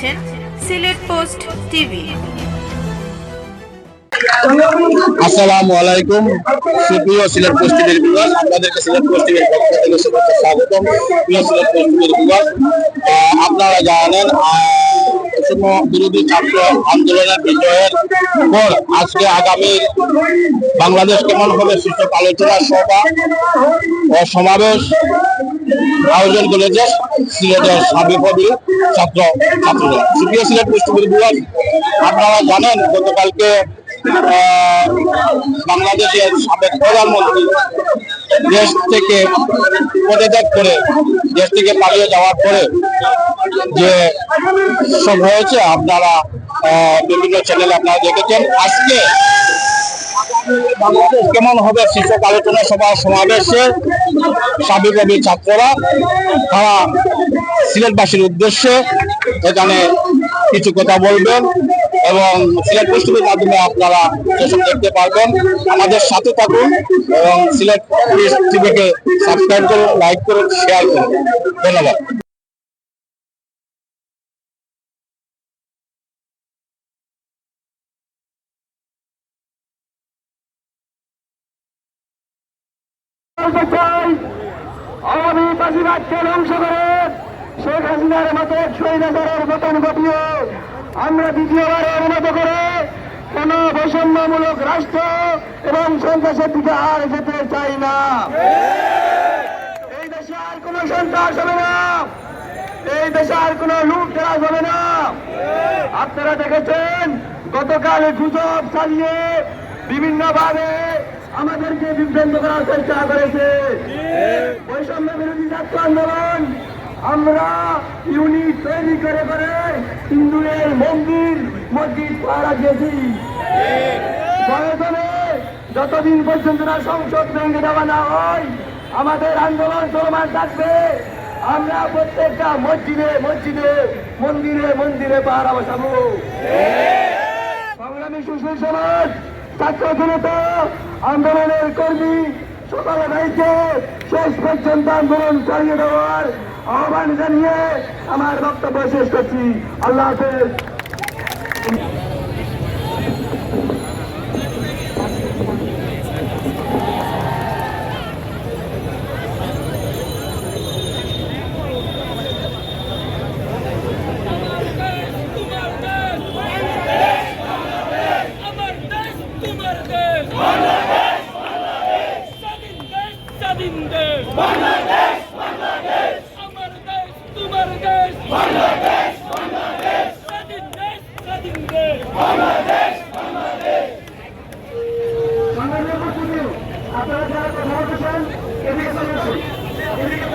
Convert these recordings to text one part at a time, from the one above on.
দেখছেন Sylhet post TV. আসসালামু আলাইকুম। সুপ্রিয় সিলেট পোস্ট টিভির বিভাগ আপনাদেরকে সিলেট পোস্ট টিভির পক্ষ থেকে শুভেচ্ছা, স্বাগতম। প্রিয় সিলেট পোস্ট বিভাগ আপনারা জানেন বৈষম্য বিরোধী ছাত্র আন্দোলনের বিজয়ের পর আজকে আগামী বাংলাদেশ কেমন হবে শীর্ষক আলোচনা সভা ও সমাবেশ আয়োজন করেছে সিলেটের সাবেকবি ছাত্র ছাত্ররা সুপ্রিয় সিলেট বিভাগ, আপনারা জানেন, গতকালকে বাংলাদেশের সাবেক প্রধানমন্ত্রী দেশ থেকে পদত্যাগ করে দেশ থেকে পালিয়ে যাওয়ার পরে যে সব হয়েছে, আপনারা বিভিন্ন চ্যানেলে আপনারা দেখেছেন। আজকে বাংলাদেশ কেমন হবে শীর্ষক আলোচনা সভা সমাবেশে সাবিকবি ছাত্ররা, তারা সিলেটবাসীর উদ্দেশ্যে এখানে কিছু কথা বলবেন। এবং সিলেট পুষ্টির মাধ্যমে আপনারা সেসব দেখতে পারবেন। আমাদের সাথে থাকুন এবং সিলেট পুলিশ টিভিকে সাবস্ক্রাইব করুন লাইক করুন শেয়ার করুন। ধন্যবাদ। আওয়ামী ধ্বংস করে শেখ হাসিনার মতো স্বৈরাচারের মতন ঘটিয়ে আমরা দ্বিতীয়বারের মতো করে কোন বৈষম্যমূলক রাষ্ট্র এবং সন্ত্রাসের দিকে আর যেতে চাই না। এই দেশে আর কোন সন্ত্রাস হবে না। এই দেশে আর কোন লুট করা হবে না। আপনারা দেখেছেন, গতকাল গুজব চালিয়ে বিভিন্ন ভাবে আমাদেরকে বিভ্রান্ত করার চেষ্টা করেছে। বৈষম্য বিরোধী ছাত্র আন্দোলন আমরা ইউনিট তৈরি করে করে হিন্দুদের মন্দির, মসজিদ দিয়েছি। প্রয়োজনে যতদিন পর্যন্ত না সংসদ ভেঙে দেওয়া না হয়, আমাদের আন্দোলন চলমান থাকবে। আমরা প্রত্যেকটা মসজিদে মসজিদে, মন্দিরে মন্দিরে পাহারা বসাবো। সংগ্রামী সুশীল সমাজ, ছাত্র জনতা, আন্দোলনের কর্মী, সকল ভাইকে শেষ পর্যন্ত আন্দোলন চালিয়ে দেওয়ার আহ্বান জানিয়ে আমার বক্তব্য শেষ করছি। আল্লাহ হাফেজ আমার দেশ তোমার দেশ বাংলাদেশ বাংলাদেশ স্বাধীন দেশ স্বাধীন দেশ বাংলাদেশ বাংলাদেশ আমার দেশ তোমার দেশ বাংলাদেশ বাংলাদেশ স্বাধীন দেশ স্বাধীন দেশ বাংলাদেশ আপনারা যারা কথা বলতেছেন এদিকে এদিকে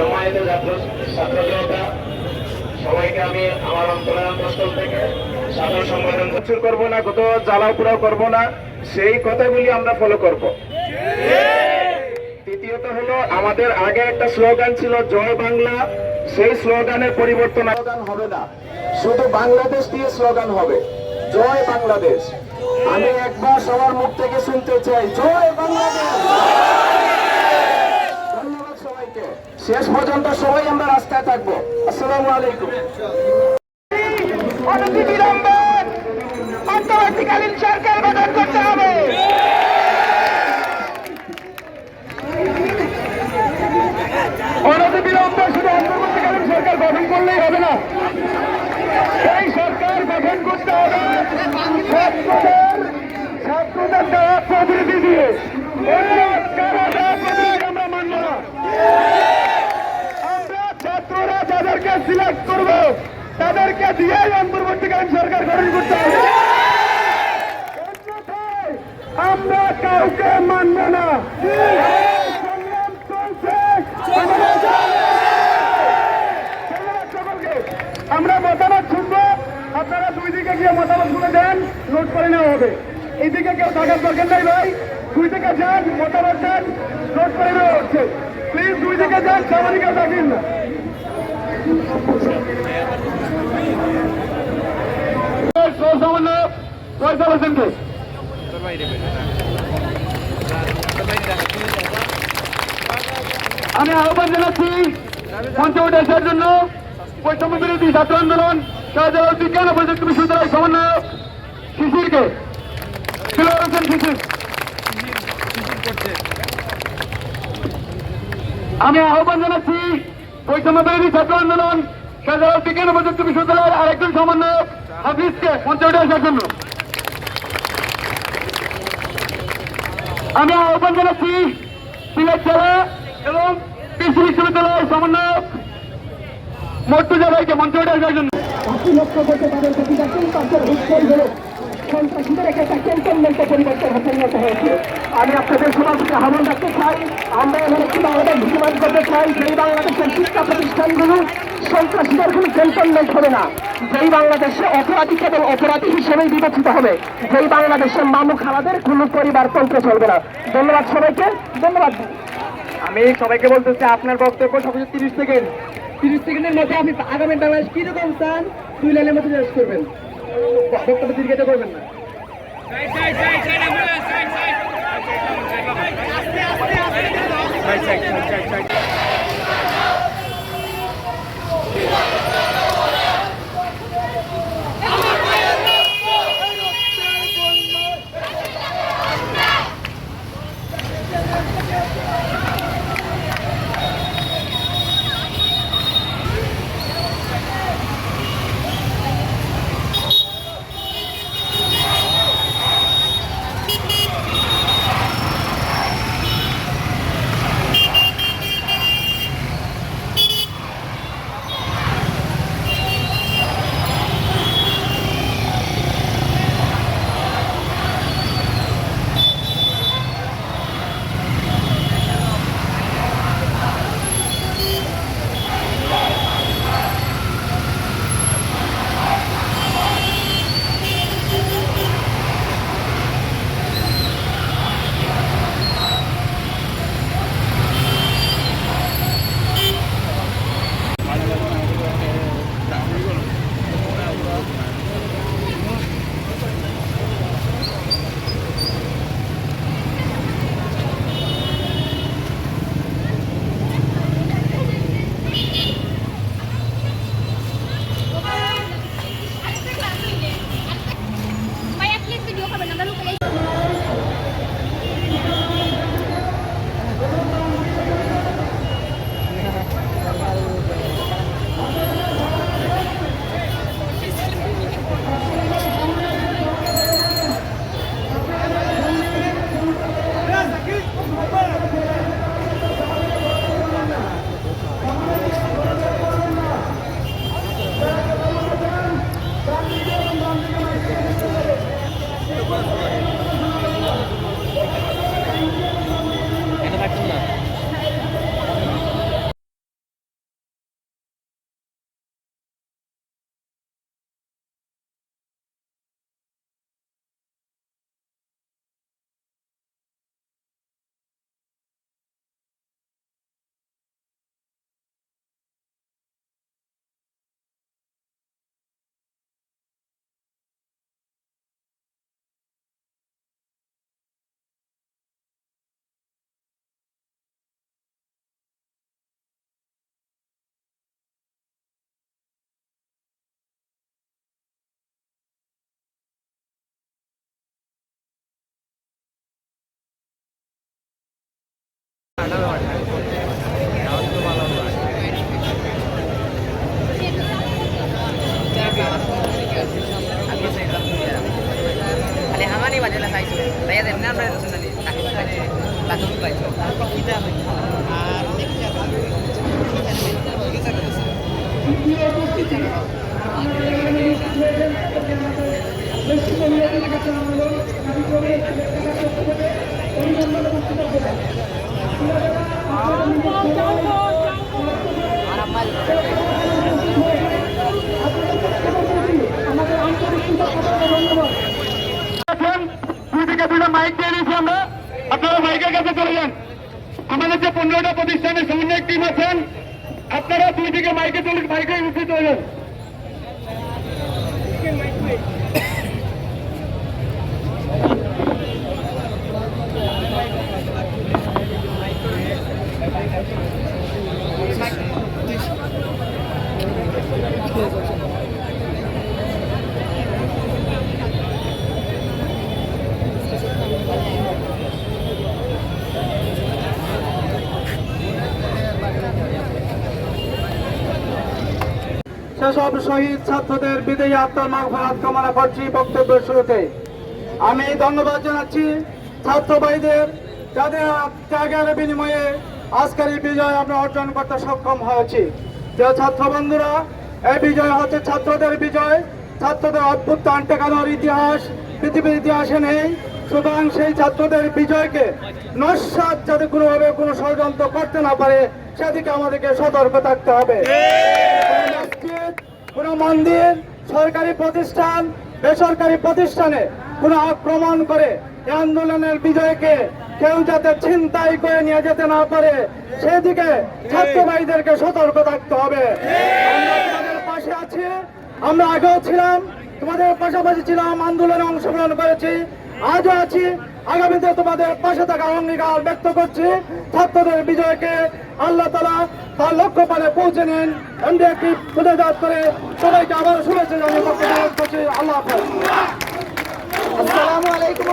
সম্মানিত ছাত্র সবাইকে আমি আমার অন্তঃস্থল থেকে সাধারণ সম্বোধন প্রচুর করব না, কত জ্বালাও পোড়াও করব না, সেই কথাগুলি আমরা ফলো করব। তৃতীয়ত হলো, আমাদের আগে একটা স্লোগান ছিল, জয় বাংলা সেই স্লোগানের পরিবর্তন স্লোগান হবে না। শুধু বাংলাদেশ দিয়ে স্লোগান হবে। জয় বাংলাদেশ। আমি একবার সবার মুখ থেকে শুনতে চাই, জয় বাংলাদেশ! শেষ পর্যন্ত সবাই আমরা রাস্তায় থাকব। আসসালামু আলাইকুম। অন্তর্বর্তীকালীন সরকার গঠন করতে হবে অনতিবিলম্বে শুধু অন্তর্বর্তীকালীন সরকার গঠন করলেই হবে না এই সরকার গঠন করতে হবে ছাত্রদের ছাত্রদের দেওয়া প্রতিনিধি দিয়ে অন্য কারও দেওয়া প্রতিনিধি আমরা মানব না আমরা ছাত্ররা যাদেরকে সিলেক্ট করব তাদেরকে দিয়েই অন্তর্বর্তীকালীন সরকার গঠন করতে হবে অন্যথায় আমরা কাউকে মানব না সংগ্রাম চলছে ধন্যবাদ সকলকে। আমরা মতামত মতামতগুলো দেন নোট করে নেওয়া হবে এইদিকে কেউ থাকার দরকার নাই ভাই দুই থেকে দেন নোট করে নেওয়া হচ্ছে। প্লিজ দুই থেকে যান হোসেনকে আমি আহ্বান জানাচ্ছি মঞ্চে আসার জন্য বৈষম্য বিরোধী ছাত্র আন্দোলন শাহজালাল বিজ্ঞান ও প্রযুক্তি বিশ্ববিদ্যালয় সমন্বয়ক শিশিরকে। শিশির। আমি আহ্বান জানাচ্ছি বৈষম্য বিরোধী ছাত্র আন্দোলন শাহজালাল বিজ্ঞান ও প্রযুক্তি বিশ্ববিদ্যালয়ের আরেকজন সমন্বয়ক হাফিজকে মঞ্চে আসার জন্য। আমি আহ্বান জানাচ্ছি সিলেট জেলা এবং কৃষি বিশ্ববিদ্যালয়ের সমন্বয়ক মর্তুজা ভাইকে মঞ্চে আসার জন্য। প্রতিটা চিন্তার উত্তর সন্ত্রাসীদের একটা ক্যান্টনমেন্টে পরিবর্তন হয়েছে। আমি আপনাদের সমাজকে আহ্বান রাখতে চাই, আমরা এমন একটি বাংলাদেশ বিনিময় করতে চাই যেই বাংলাদেশের শিক্ষা প্রতিষ্ঠানগুলো সন্ত্রাসীদের কোনো ক্যান্টনমেন্ট হবে না। যেই বাংলাদেশে অপরাধী কেবল অপরাধী হিসেবেই বিবেচিত হবে, যেই বাংলাদেশের মামু খালাদের কোনো পরিবারতন্ত্র চলবে না। ধন্যবাদ সবাইকে, ধন্যবাদ। আমি সবাইকে বলতেছি আপনার বক্তব্য সবচেয়ে তিরিশ সেকেন্ড। তিরিশ সেকেন্ডের মধ্যে আপনি আগামী বাংলাদেশ কীরকম চান, দুই লাইনের মধ্যে শেষ করবেন। বক্তব্য দীর্ঘায়িত করবেন না Kaya খালি আমারই বাজে লাগাইছো তাই এমনি আমরা শুনানি তাকে মানে বাথরুম পাইছো কিটা আর আমাদের আন্তরিক চিন্তা মাইক দিয়ে দিয়েছি আমরা আপনারা মাইকের কাছে চলে আমাদের যে পনেরোটা প্রতিষ্ঠানের সমন্বয় টিম আছেন আপনারা দুই দিকে মাইকে চলে মাইকে উপস্থিত যান সেসব শহীদ ছাত্রদের বিদেয়ী আত্মার মাগফারাত কামনা করছি বক্তব্যের শুরুতে। আমি ধন্যবাদ জানাচ্ছি ছাত্র ভাইদের যাদের ত্যাগের বিনিময়ে আজকের এই বিজয় আমরা অর্জন করতে সক্ষম হয়েছি। যে ছাত্র বন্ধুরা এই বিজয় হচ্ছে ছাত্রদের বিজয়। ছাত্রদের অভ্যুত্থান টেকানোর ইতিহাস, পৃথিবীর ইতিহাসে নেই। সুতরাং সেই ছাত্রদের বিজয়কে নস্বাত যাতে কোনোভাবে কোনো ষড়যন্ত্র করতে না পারে, সেদিকে আমাদেরকে সতর্ক থাকতে হবে। মসজিদ কোনো মন্দির, সরকারি প্রতিষ্ঠান, বেসরকারি প্রতিষ্ঠানে কোনো আক্রমণ করে আন্দোলনের বিজয়কে কেউ যাতে ছিনতাই করে নিয়ে যেতে না পারে, সেদিকে ছাত্র সতর্ক থাকতে হবে। পাশে আছি, আমরা আগেও ছিলাম, তোমাদের পাশাপাশি ছিলাম, আন্দোলনে অংশগ্রহণ করেছি, আজও আছি। আগামীতে তোমাদের পাশে থাকা অঙ্গীকার ব্যক্ত করছি। ছাত্রদের বিজয়কে আল্লাহ তালা তার লক্ষ্য পালে পৌঁছে নেন। এমনি একটি প্রতিবাদ করে সবাইকে আবার শুভেচ্ছা করছি। আল্লাহ আসসালামু আলাইকুম।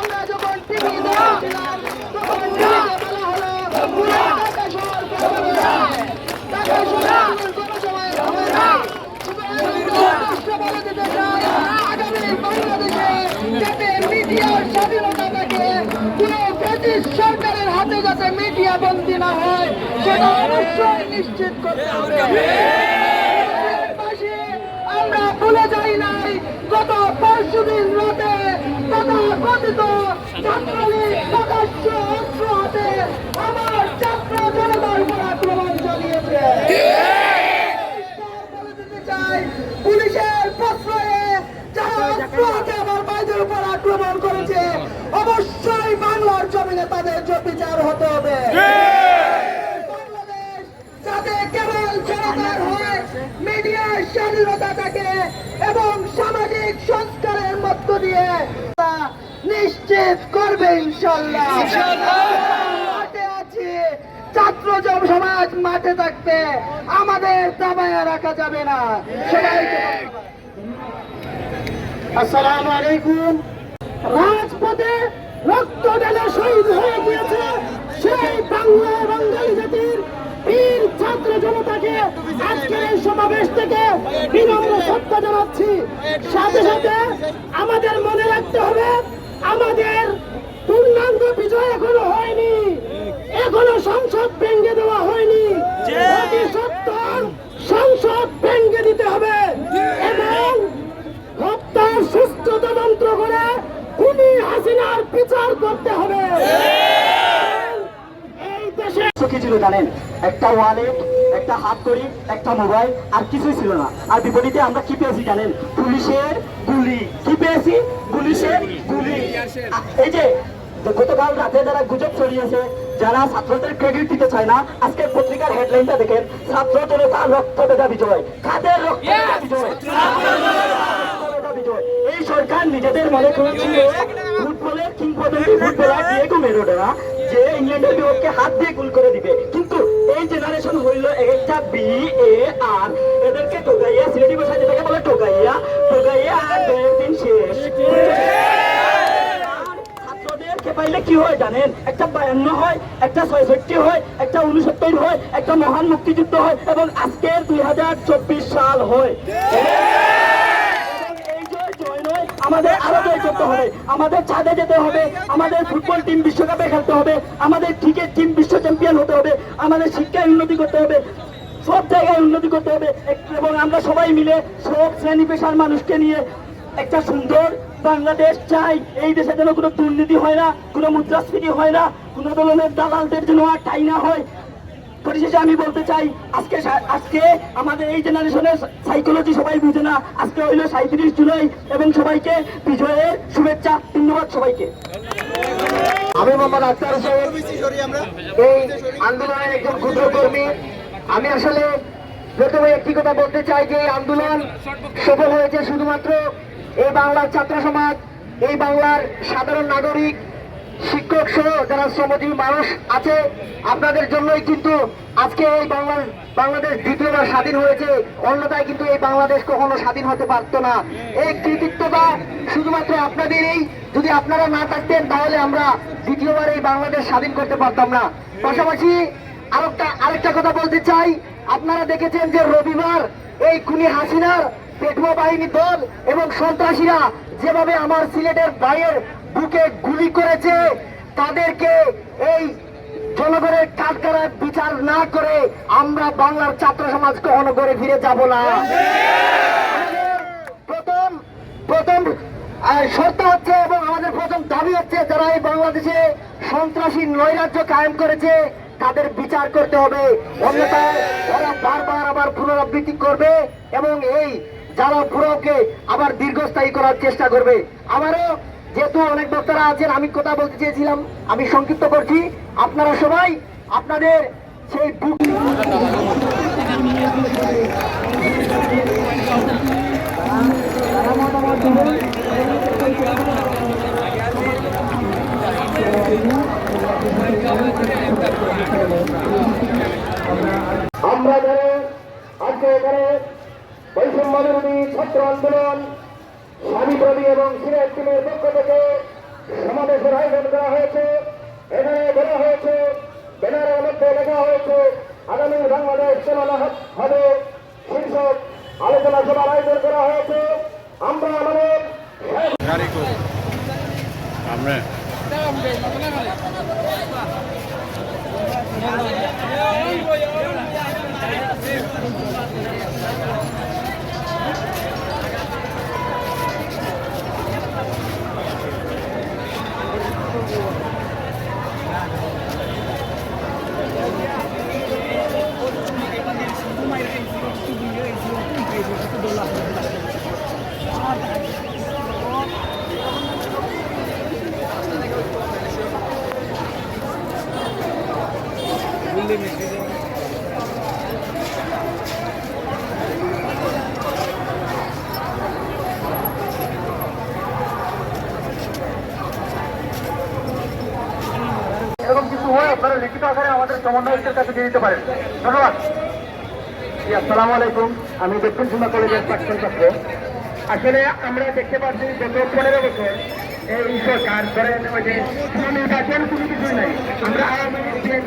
আমরা যখন টিভি দেখছিলাম তখন টিভিতে বলা হলো পুরো ঢাকা শহর করবে ঢাকা শহর কোনো সময় হবে না স্পষ্ট বলে দিতে চাই আগামী বাংলাদেশে যাতে মিডিয়ার স্বাধীনতা থাকে কোনো ব্রিটিশ সরকারের হাতে যাতে মিডিয়া বন্দী না হয়, সেটা অবশ্যই নিশ্চিত করতে হবে। আমরা ভুলে যাই নাই, গত পরশু দিন রাতে তথাকথিত প্রকাশ্য অস্ত্র হাতে আমার ছাত্র জনতার উপর আক্রমণ চালিয়েছে পরিষ্কার বলে দিতে চাই, পুলিশের প্রশ্রয়ে যারা অস্ত্র হাতে আমার ভাইদের উপর আক্রমণ করেছে অবশ্যই বাংলার জমিনে তাদের বিচার হতে হবে। যাতে কেবল জনতার হয় মিডিয়ার স্বাধীনতা থাকে এবং সামাজিক সংস্কারের মধ্য দিয়ে নিশ্চিত করবে ইনশাল্লাহ ছাত্র সমাজ মাঠে থাকবে আমাদের দাবায় রাখা যাবে না। সবাইকে আসসালামু আলাইকুম। রাজপথে রক্ত দেলে শহীদ হয়ে গিয়েছে সেই বাংলা বাঙালি জাতির বীর ছাত্র জনতাকে আজকের এই সমাবেশ থেকে বিনম্র শ্রদ্ধা জানাচ্ছি সাথে সাথে আমাদের মনে রাখতে হবে আমাদের পূর্ণাঙ্গ বিজয় এখনও হয়নি এখনও সংসদ ভেঙে দেওয়া হয়নি অতি সত্তর সংসদ ভেঙে দিতে হবে এবং হত্যার সুস্থ তদন্ত করে খুনি হাসিনার বিচার করতে হবে এই দেশে কি ছিল জানেন একটা ওয়ালেট একটা হাত করি একটা মোবাইল আর কিছুই ছিল না। আর বিপরীতে আমরা কি পেয়েছি জানেন? পুলিশের গুলি। কি পেয়েছি? পুলিশের গুলি। এই যে গতকাল রাতে যারা গুজব ছড়িয়েছে যারা ছাত্রদের ক্রেডিট দিতে চায় না আজকের পত্রিকার হেডলাইনটা দেখেন ছাত্র জনতা রক্ত বেদা বিজয়। কাদের রক্ত বেদা বিজয়। এই সরকার নিজেদের মনে করেছিল ফুটবলের কিংবদন্তি ফুটবলার ডিয়েগো মেরোডোনা যে ইংল্যান্ডের বিপক্ষে হাত দিয়ে গোল করে দিবে। কিন্তু এই জেনারেশন হইল একটা বি এ আর এদেরকে টোকাইয়া সিলেটি ভাষায় যেটাকে বলে টোকাইয়া টোকাইয়া আর দিন শেষ। পাইলে কি হয় জানেন? একটা বায়ান্ন হয়, একটা ছয়ষট্টি হয়, একটা উনসত্তর হয়, একটা মহান মুক্তিযুদ্ধ হয় এবং আজকের দুই হাজার চব্বিশ সাল হয় এবং এই জয় জয় নয়, আমাদের আরও জয় করতে হবে, আমাদের ছাদে যেতে হবে, আমাদের ফুটবল টিম বিশ্বকাপে খেলতে হবে, আমাদের ক্রিকেট টিম বিশ্ব চ্যাম্পিয়ন হতে হবে, আমাদের শিক্ষায় উন্নতি করতে হবে, সব জায়গায় উন্নতি করতে হবে। এবং আমরা সবাই মিলে সব শ্রেণি পেশার মানুষকে নিয়ে একটা সুন্দর বাংলাদেশ চাই। এই দেশে যেন কোনো দুর্নীতি হয় না, কোনো মুদ্রাস্ফীতি হয় না, কোনো ধরনের দালালদের যেন আর ঠাই না হয়। পরিশেষে আমি বলতে চাই, আজকে আজকে আমাদের এই জেনারেশনের সাইকোলজি সবাই বুঝে না। আজকে হইল সাঁত্রিশ জুলাই এবং সবাইকে বিজয়ের শুভেচ্ছা, ধন্যবাদ সবাইকে। আমি মোহাম্মদ আক্তার হোসেন। এই আন্দোলনের একজন ক্ষুদ্র কর্মী। আমি আসলে প্রথমে একটি কথা বলতে চাই যে এই আন্দোলন সফল হয়েছে শুধুমাত্র এই বাংলার ছাত্র সমাজ, এই বাংলার সাধারণ নাগরিক শিক্ষক সহ যারা শ্রমজীবী মানুষ আছে, আপনাদের জন্যই কিন্তু আজকে এই বাংলার বাংলাদেশ দ্বিতীয়বার স্বাধীন হয়েছে। অন্যথায় কিন্তু এই বাংলাদেশ কখনো স্বাধীন হতে পারতো না। এই কৃতিত্বটা শুধুমাত্র আপনাদেরই যদি আপনারা না থাকতেন, তাহলে আমরা দ্বিতীয়বার এই বাংলাদেশ স্বাধীন করতে পারতাম না। পাশাপাশি আরেকটা আরেকটা কথা বলতে চাই। আপনারা দেখেছেন যে রবিবার এই খুনি হাসিনার পেটুয়া বাহিনী দল এবং সন্ত্রাসীরা যেভাবে আমার সিলেটের ভাইয়ের বুকে গুলি করেছে, তাদেরকে এই জনগণের কাঠকারার বিচার না করে আমরা বাংলার ছাত্র সমাজ কখনো করে ফিরে যাব না। প্রথম প্রথম শর্ত হচ্ছে এবং আমাদের প্রথম দাবি হচ্ছে যারা এই বাংলাদেশে সন্ত্রাসী নৈরাজ্য কায়েম করেছে, তাদের বিচার করতে হবে। ওরা বারবার আবার পুনরাবৃত্তি করবে এবং এই যারা পুরোকে আবার দীর্ঘস্থায়ী করার চেষ্টা করবে। আমারও যেহেতু অনেক বক্তারা আছেন, আমি কথা বলতে চেয়েছিলাম, আমি সংক্ষিপ্ত করছি। আপনারা সবাই আপনাদের সেই বুক আমরা যারা আজকে এখানে বৈষম্য বিরোধী ছাত্র আন্দোলন স্বামীপ্রবী এবং সিলেট টিমের পক্ষ থেকে সমাবেশের আয়োজন করা হয়েছে এখানে বলা হয়েছে ব্যানারের লেখা হয়েছে। আগামী বাংলাদেশ চলনা হবে। শীর্ষক আলোচনা সভার আয়োজন করা হয়েছে। আমরা আমাদের আমরা এরকম কিছু হয় আপনারা লিখিত সমন্বয়কের কাছে দিয়ে দিতে পারেন। ধন্যবাদ। আসসালামু আলাইকুম। আমি দক্ষিণ সীমা কলেজের প্রাক্তন ছাত্র। আসলে আমরা দেখতে পাচ্ছি গত পনেরো বছর এই সরকার ধরেন ওই যে কোনো নির্বাচন কোনো কিছুই নাই। আমরা আওয়ামী লীগ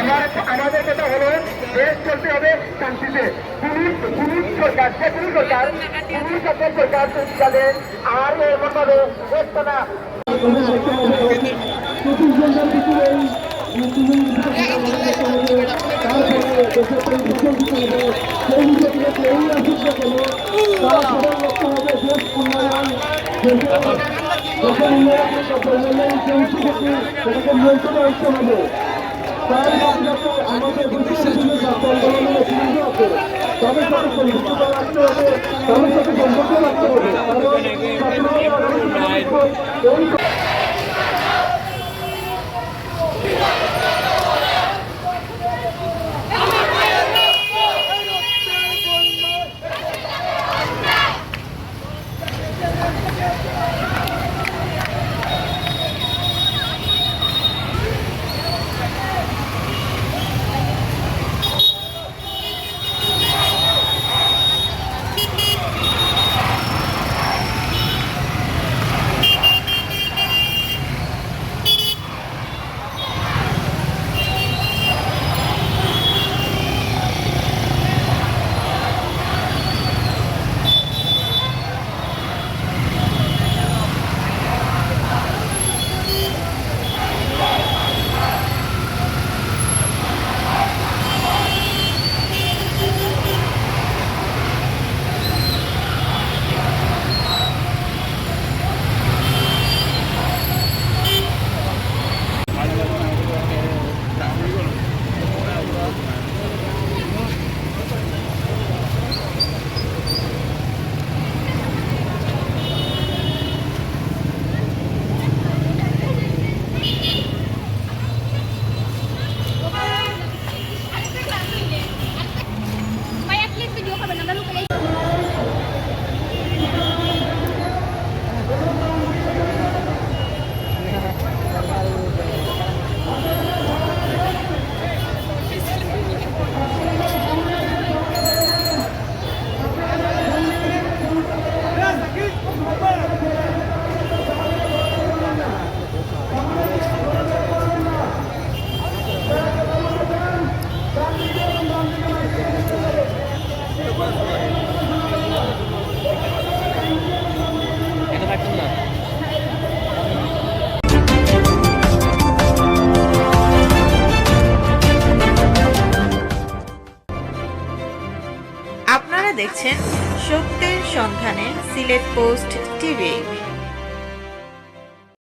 আমার আমাদের কথা হলো দেশ চলতে হবে শান্তিতে। পুলিশ পুলিশ সরকার, যে কোনো সরকার পুলিশ সরকার আর আমাদের বিশেষ তবে তবে সম্পর্ক রাখতে হবে কারণ